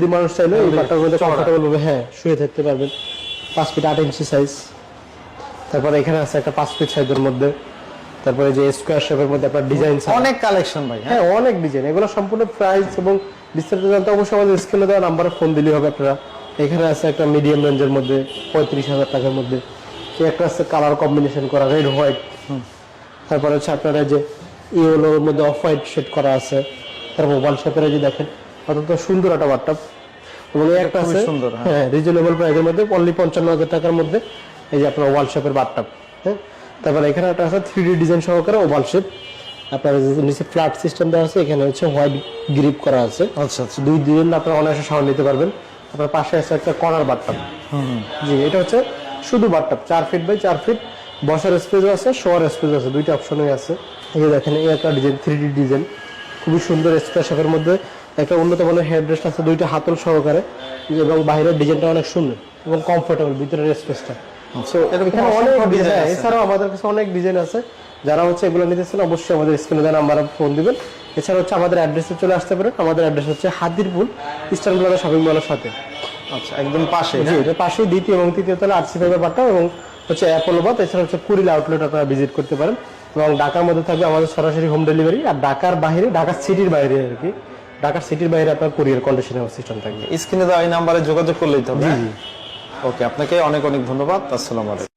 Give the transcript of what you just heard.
যদি মানুষ চাইলে এই বাটটার মধ্যে কমফোর্টেবল ভাবে হ্যাঁ শুয়ে থাকতে পারবেন। পাঁচ ফিট আট ইঞ্চি সাইজ তারপরে এখানে আছে একটা পাঁচ ফিট সাইজের মধ্যে। তারপরে যে স্কোয়ার শেপের মধ্যে আপনার ডিজাইন অনেক কালেকশন ভাই হ্যাঁ। হ্যাঁ অনেক ডিজাইন এগুলো সম্পূর্ণ প্রাইস এবং বিস্তারিত জানতে অবশ্যই আমাদের স্ক্রিনে দেওয়া নাম্বারে ফোন দিলেই হবে আপনারা। এখানে আছে একটা মিডিয়াম রেঞ্জের মধ্যে পঁয়ত্রিশ হাজার টাকার মধ্যে। একটা আছে কালার কম্বিনেশন করা রেড হোয়াইট তারপরে হচ্ছে আপনারা যে ইয়েলোর মধ্যে অফ হোয়াইট শেড করা আছে। তারপর ওয়াল শেপের যে দেখেন অত্যন্ত সুন্দর একটা বাট্টাপ এবং একটা আছে সুন্দর, হ্যাঁ। হ্যাঁ রিজনেবল প্রাইসের মধ্যে অনলি পঞ্চান্ন হাজার টাকার মধ্যে এই যে আপনার ওয়াল শেপের বাট্টাপ হ্যাঁ। তারপরে এখানে একটা আছে থ্রি ডিজাইন সহকারে ওভাল শেপ আপনার যে নিচে ফ্ল্যাট সিস্টেম দেওয়া আছে এখানে হচ্ছে হোয়াইট গ্রিপ করা আছে। আচ্ছা আচ্ছা। দুই দিন আপনারা অনায়াসে সাউন্ড নিতে পারবেন। আপনার পাশে আছে একটা কর্নার বাট্টাপ জি এটা হচ্ছে শুধু বাট্টাপ চার ফিট বাই চার ফিট বসার স্পেসও আছে শোয়ার স্পেসও আছে দুইটা অপশনই আছে। এই দেখেন এই একটা ডিজাইন থ্রি ডি ডিজাইন খুবই সুন্দর এর মধ্যে। একটা উন্নত মানের হেডরেস্ট আছে দুইটা হাতল সহকারে এবং বাইরের ডিজাইনটা অনেক সুন্দর এবং কমফোর্টেবল ভিতরের স্পেসটা। সো এখানে অনেক ডিজাইন। এছাড়াও আমাদের কাছে অনেক ডিজাইন আছে। যারা হচ্ছে এগুলো নিতেছেন অবশ্যই আমাদের স্ক্রিনে দেওয়া নাম্বার ফোন দিবেন। এছাড়া হচ্ছে আমাদের অ্যাড্রেসে চলে আসতে পারেন। আমাদের অ্যাড্রেস হচ্ছে হাতিরপুল ইস্টার্ন প্লাজা শপিং মলের সাথে। আচ্ছা একদম পাশে। জি এটা পাশে দ্বিতীয় এবং তৃতীয় তলা আরসি ফাইভের পাট্টা এবং হচ্ছে অ্যাপোলো বাদ এছাড়া হচ্ছে কুড়িল আউটলেট আপনারা ভিজিট করতে পারেন। এবং ঢাকার মধ্যে থাকবে আমাদের সরাসরি হোম ডেলিভারি আর ঢাকার বাইরে ঢাকা সিটির বাইরে আর কি। ঢাকা সিটির বাইরে আপনার কুরিয়ার কন্ডিশনের সিস্টেম থাকবে। স্ক্রিনে দেওয়া এই নাম্বারে যোগাযোগ করলেই তো হবে জি হ্যাঁ? জি ওকে আপনাকে অনেক অনেক ধন্যবাদ। আসসালামু আলাইকুম।